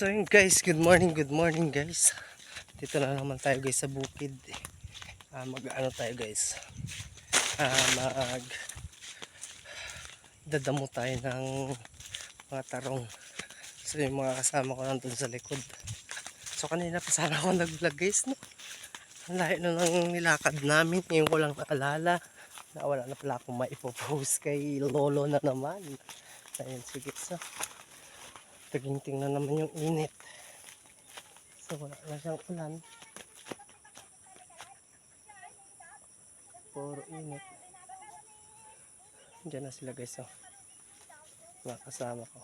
So yun guys, good morning, good morning guys. Dito na naman tayo guys sa bukid. Ah, mag ano tayo guys. Ah, mag dadamo tayo ng mga tarong. So yung mga kasama ko nandun sa likod. So kanina pa sana ako nag-vlog guys no. Ang layo na ng nilakad namin. Ngayon ko lang naalala na wala na pala akong maipopost kay Lolo na naman. Ayun, sige so. Taginting na naman yung init. So wala na siyang ulan. Puro init. Diyan na sila guys. Oh. Mga kasama ko.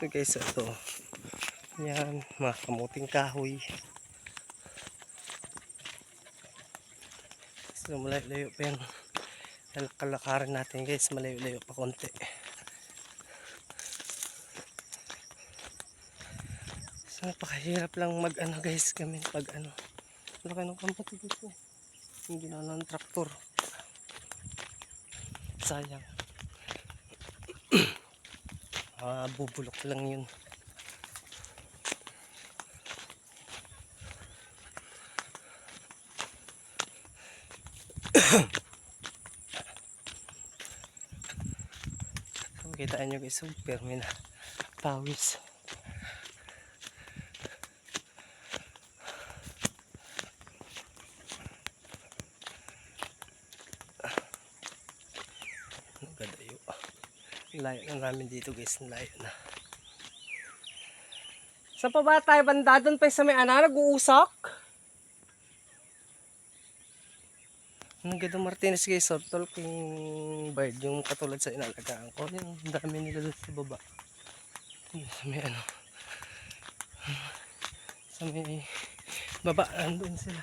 So guys, ito. Yan, mga kamuting kahoy. So malayo-layo pa yan. Kalakarin natin guys, malayo-layo pa konti. So napakahirap lang mag ano guys kami pag ano. Laki ng kamote guys eh. Hindi na ng traktor. Sayang. ah, bubulok lang yun. So, kitaan nyo guys, super may na pawis. Nagadayo. Layo na namin dito guys, layo na. Saan pa ba tayo banda? Doon pa sa may ana, nag-uusok? Ganda Martinez guys, so talking bird, yung katulad sa inalagaan ko. Yung dami nila sa baba. Sa may ano. Sa may baba, andun sila.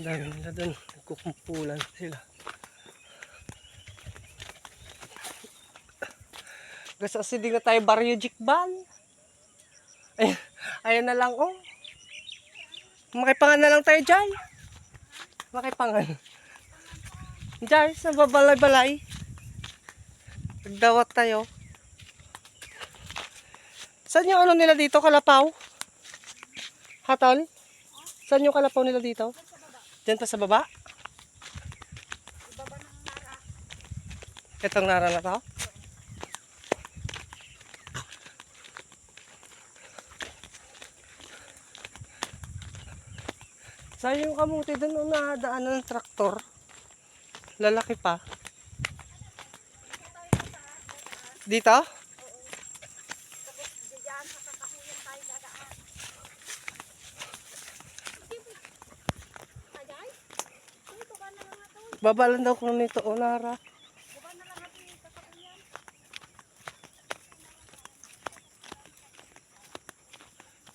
Dami nila doon. Nagkukumpulan sila. Gusto kasi di na tayo baryo jikbal. Ay, ayun na lang oh. Makipangan na lang tayo dyan. Makipangan. Diyan, sa babalay-balay. Nagdawat tayo. Saan yung ano nila dito, kalapaw? Hatol? Saan yung kalapaw nila dito? Diyan pa sa baba? Itong nara na to? Saan yung kamuti doon nung nadaanan ng traktor? Lalaki pa. Dito? Babalan daw kung nito o Nara.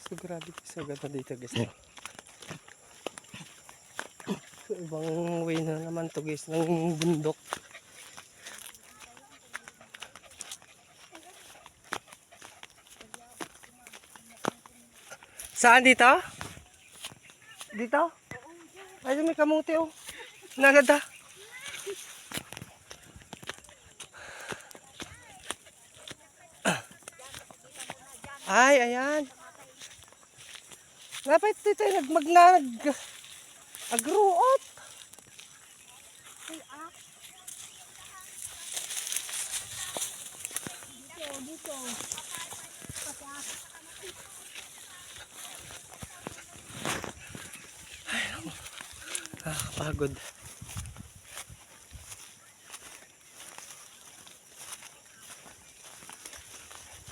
So grabe so ganda dito guys. Ibang way na naman to guys ng bundok. Saan dito? Dito? Ay, may kamuti oh. Nagada. Ay, ayan. Dapat dito nagmag na nag agruot. Nakakapagod.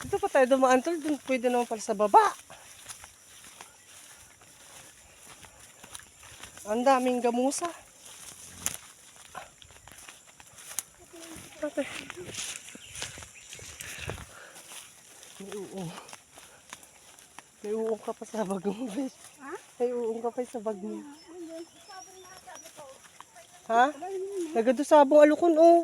Dito pa tayo dumaan tol, dun pwede naman pala sa baba. Ang daming gamusa. Ate. May uong. May uong ka pa sa bag mo, besh. Ha? May uong ka pa sa bag mo. Ha? Nagado sabong alukon, oh.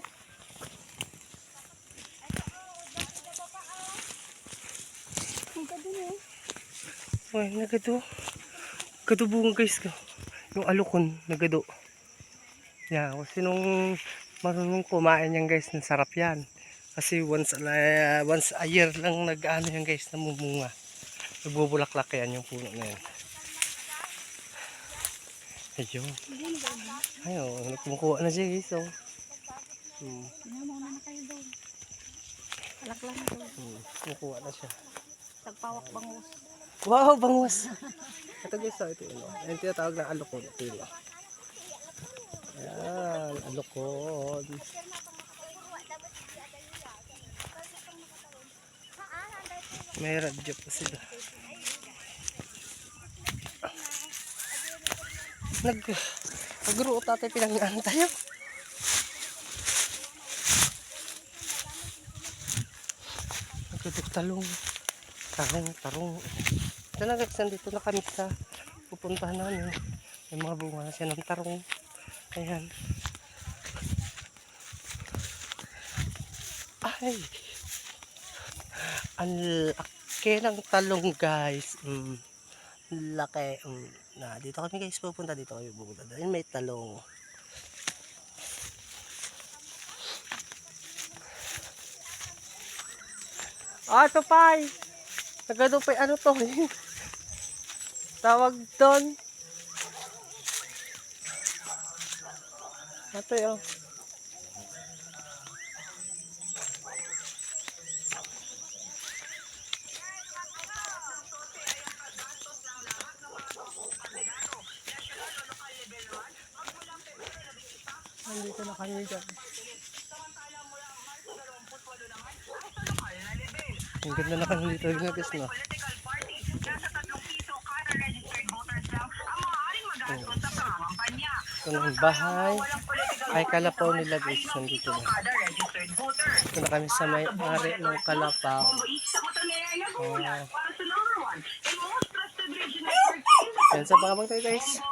Ay, nagado. Nagado bunga guys. Yung alukon, nagado. Yeah, kung sinong marunong kumain yan guys, ng sarap yan. Kasi once a, la- once a year lang nag-ano yan guys, namumunga. Nagbubulaklak yan yung puno na yan. Ayun. Ayun, kumukuha na siya guys. Oh. Hmm, Pinamauna na kayo doon. Alak lang doon. hmm, kumukuha na siya. Tagpawak bangus. Wow, bangus! Ito guys, oh, ito yun. oh. Yung tinatawag na alukon. Ito yun. oh. Ayan, alukon. May radyo pa sila. Nag... Nagruot tatay pinangaan tayo. Nagtutok talong. Tarong, tarong. Talaga, nandito na kami sa pupuntahan namin. May mga bunga na siya ng tarong. Ayan. Ay! Ang laki ng talong guys. Mm. Laki. Mm. Na, dito kami guys pupunta. Dito kami pupunta. Dahil may talong. Ah, ito pa Nagano pa ano to. Tawag doon. Ito yun. Nandito na kami dyan. Ang ganda na kami dito yung guys. Oh. Ito na yung bahay. Ay kalapaw nila guys. Nandito na. Ito na kami sa may ari ng kalapaw. Oh. Yan sa pangabang tayo guys.